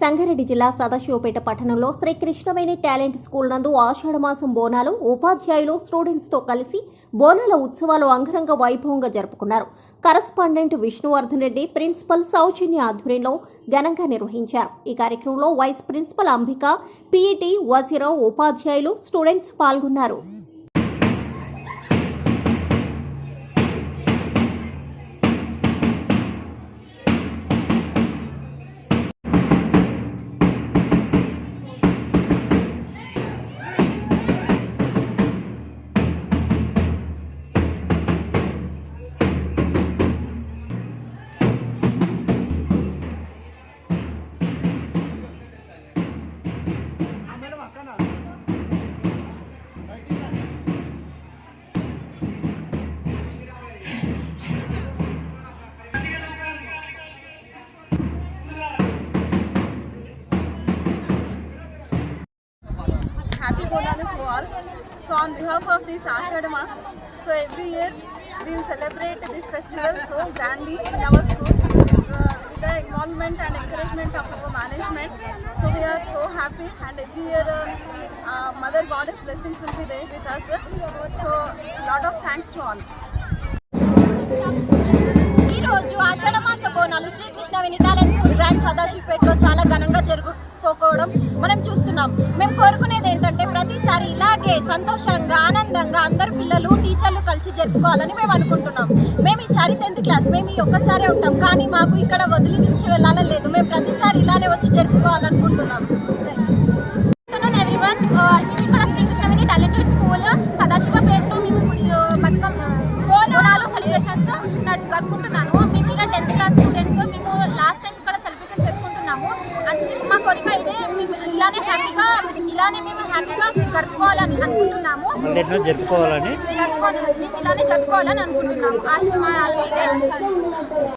సంగారెడ్డి జిల్లా సదాశివపేట పట్టణంలో Shri Krishnaveni talent school నందు ఆషాఢమాసం బోనాలు ఉపాధ్యాయులు స్టూడెంట్స్తో కలిసి బోనాల ఉత్సవాలు అంగరంగ వైభవంగా జరుపుకున్నారు. కరస్పాండెంట్ విష్ణువర్ధన్ రెడ్డి ప్రిన్సిపల్ సౌజన్య ఆధ్వర్యంలో ఘనంగా నిర్వహించారు. ఈ కార్యక్రమంలో vice principal Ambika PET Vajirao ఉపాధ్యాయులు స్టూడెంట్స్ పాల్గొన్నారు. So on behalf of this Ashadha mass so every year we celebrate this festival so grandly in our school with involvement and encouragement of our management so we are so happy and every year mother goddess blessings ఉంటుంది day with us so lot of thanks to all ఈరోజు ఆషాఢ మాసోనాలు శ్రీకృష్ణ వినిటాలెంట్ school brand సదాశివపేటలో చాలా ఘనంగా జరుగుకోకపోవడం మనం చూస్తున్నాం. మేము కోరుకునేది ఏంటంటే ప్రతిసారి ఇలాగే సంతోషంగా ఆనందంగా అందరు పిల్లలు టీచర్లు కలిసి జరుపుకోవాలని మేము అనుకుంటున్నాం. మేము ఈసారి టెన్త్ క్లాస్ మేము ఈ ఒక్కసారే ఉంటాం. కానీ మాకు ఇక్కడ వదిలి విడిచి వెళ్ళాలని లేదు. మేము ప్రతిసారి ఇలానే వచ్చి జరుపుకోవాలనుకుంటున్నాం. ఎవ్రీవన్ మేము ఇక్కడ శ్రీకృష్ణవేణి టాలెంటెడ్ స్కూల్ సదాశివపేటలో మేము ఇప్పుడు బతుకమ్మ బోనాలు సెలబ్రేషన్స్ జరుపుకుంటున్నాను మేము ఇలా టెన్త్ క్లాస్ స్టూడెంట్స్ మేము లాస్ట్ చేసుకుంటున్నాము అందుకు మా కోరిక ఇదే మేము ఇలానే హ్యాపీగా ఇలానే మేము హ్యాపీగా జరుపుకోవాలని అనుకుంటున్నాము. జరుపుకోవాలని? జరుపుకోవాలని మేము ఇలానే జరుపుకోవాలని అనుకుంటున్నాము. ఆశ మా ఆశ ఇదే